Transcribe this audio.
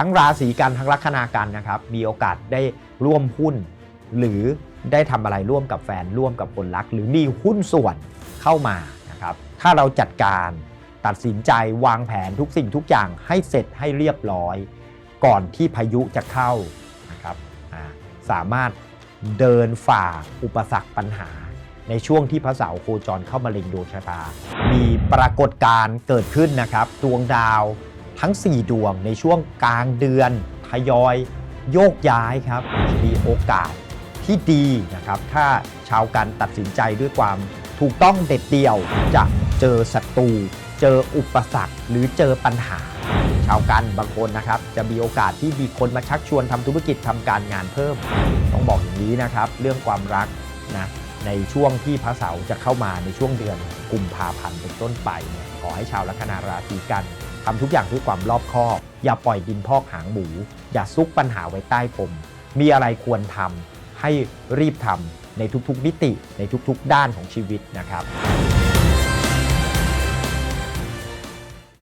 ทั้งราศีกันทั้งลัคนากันนะครับ มีโอกาสได้ร่วมหุ้น หรือได้ทำอะไรร่วมกับแฟนร่วมกับคนรัก หรือมีหุ้นส่วนเข้ามานะครับ ถ้าเราจัดการตัดสินใจวางแผนทุกสิ่งทุกอย่างให้เสร็จให้เรียบร้อย ก่อนที่พายุจะเข้านะครับสามารถเดินฝ่าอุปสรรคปัญหา ในช่วงที่พระเสาร์โคจรเข้ามาเล็งดวงชะตา มีปรากฏการณ์เกิดขึ้นนะครับดวงดาว ทั้ง 4 ดวงในช่วงกลางเดือนทยอยโยกย้ายครับ มีโอกาสที่ดีนะครับ ถ้าชาวกันตัดสินใจด้วยความถูกต้องเด็ดเดี่ยวจะเจอศัตรูเจออุปสรรคหรือเจอปัญหา ชาวกันบางคนนะครับ จะมีโอกาสที่มีคนมาชักชวนทำธุรกิจทำการงานเพิ่ม ต้องบอกอย่างนี้นะครับ เรื่องความรักนะในช่วงที่พระเสาร์จะเข้ามาในช่วงเดือนกุมภาพันธ์เป็นต้นไป ขอให้ชาวลัคนาราศีกัน ทำทุกอย่างด้วยความรอบคอบ อย่าปล่อยดินพอกหางหมู อย่าซุกปัญหาไว้ใต้ผม มีอะไรควรทำให้รีบทำในทุกๆมิติในทุกๆด้านของชีวิตนะครับ